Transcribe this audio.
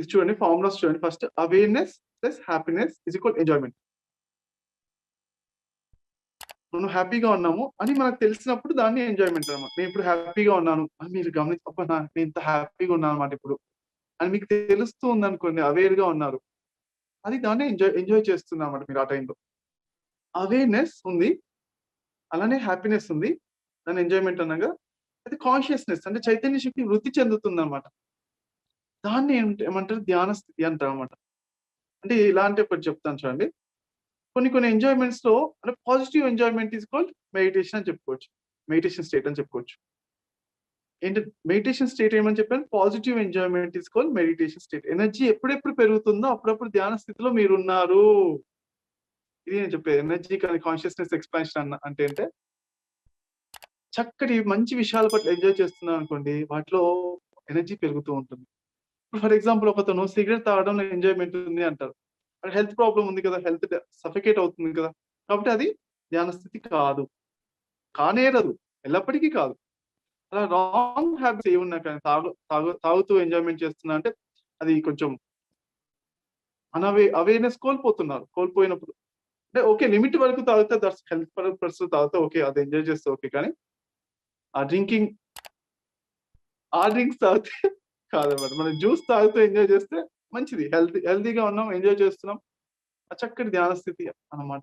ఇది చూడండి ఫార్ములాస్ చూడండి. First awareness plus happiness is equal enjoyment మనం హ్యాపీగా ఉన్నాము అని మనకు తెలిసినప్పుడు దాన్ని ఎంజాయ్మెంట్ అనమాట నేను ఇప్పుడు హ్యాపీగా ఉన్నాను. అని మీరు గమనించి "అబ్బా, నేను ఇంత హ్యాపీగా ఉన్నాను అనమాట ఇప్పుడు. అని మీకు తెలుస్తూ ఉంది అనుకోండి అవేర్గా ఉన్నారు. అది దాన్ని ఎంజాయ్ ఎంజాయ్ చేస్తున్నారు అనమాట మీరు ఆ టైంలో. అవేర్నెస్ ఉంది. అలానే హ్యాపీనెస్ ఉంది. దాని ఎంజాయ్మెంట్ అనగా అది కాన్షియస్నెస్ అంటే చైతన్య శక్తి వృద్ధి చెందుతుంది అనమాట దాన్ని ఏమంటారు? ధ్యాన స్థితి అంటారు అనమాట అంటే ఇలాంటి ఒకటి చెప్తాను చూడండి. కొన్ని కొన్ని ఎంజాయ్మెంట్స్లో అంటే positive enjoyment is called meditation అని చెప్పుకోవచ్చు. మెడిటేషన్ స్టేట్ అని చెప్పుకోవచ్చు. ఏంటి? మెడిటేషన్ స్టేట్ ఏమని చెప్పాను? Positive enjoyment is called meditation state energy ఎప్పుడెప్పుడు పెరుగుతుందో అప్పుడప్పుడు ధ్యాన స్థితిలో మీరు ఉన్నారు ఇది నేను చెప్పేది. ఎనర్జీ కానీ కాన్షియస్నెస్ ఎక్స్పాన్షన్ అన్న అంటే అంటే చక్కటి మంచి విషయాల పట్ల ఎంజాయ్ చేస్తున్నాం అనుకోండి వాటిలో ఎనర్జీ పెరుగుతూ ఉంటుంది. ఫర్ ఎగ్జాంపుల్ ఒకతను సిగరెట్ తాగడంలో ఎంజాయ్మెంట్ ఉంది అంటారు. హెల్త్ ప్రాబ్లం ఉంది కదా హెల్త్ సఫికేట్ అవుతుంది కదా. కాబట్టి అది ధ్యాన స్థితి కాదు. కానేరదు. ఎల్లప్పటికీ కాదు. అలా రాంగ్ హ్యాబిట్స్ ఏమున్నా కానీ తాగు తాగు తాగుతూ ఎంజాయ్మెంట్ చేస్తున్నా అంటే అది కొంచెం అనవే అవేర్నెస్ కోల్పోతున్నారు. కోల్పోయినప్పుడు. అంటే ఓకే లిమిట్ వరకు తాగితే దట్స్ హెల్త్ పర్పస్ తాగితే ఓకే అది ఎంజాయ్ చేస్తే ఓకే కానీ ఆ డ్రింకింగ్ ఆ డ్రింక్స్ తాగితే కాదన్నమాట మనం జ్యూస్ తాగుతూ ఎంజాయ్ చేస్తే మంచిది. హెల్తీ హెల్తీగా ఉన్నాం ఎంజాయ్ చేస్తున్నాం. ఆ చక్కటి ధ్యాన స్థితి అన్నమాట.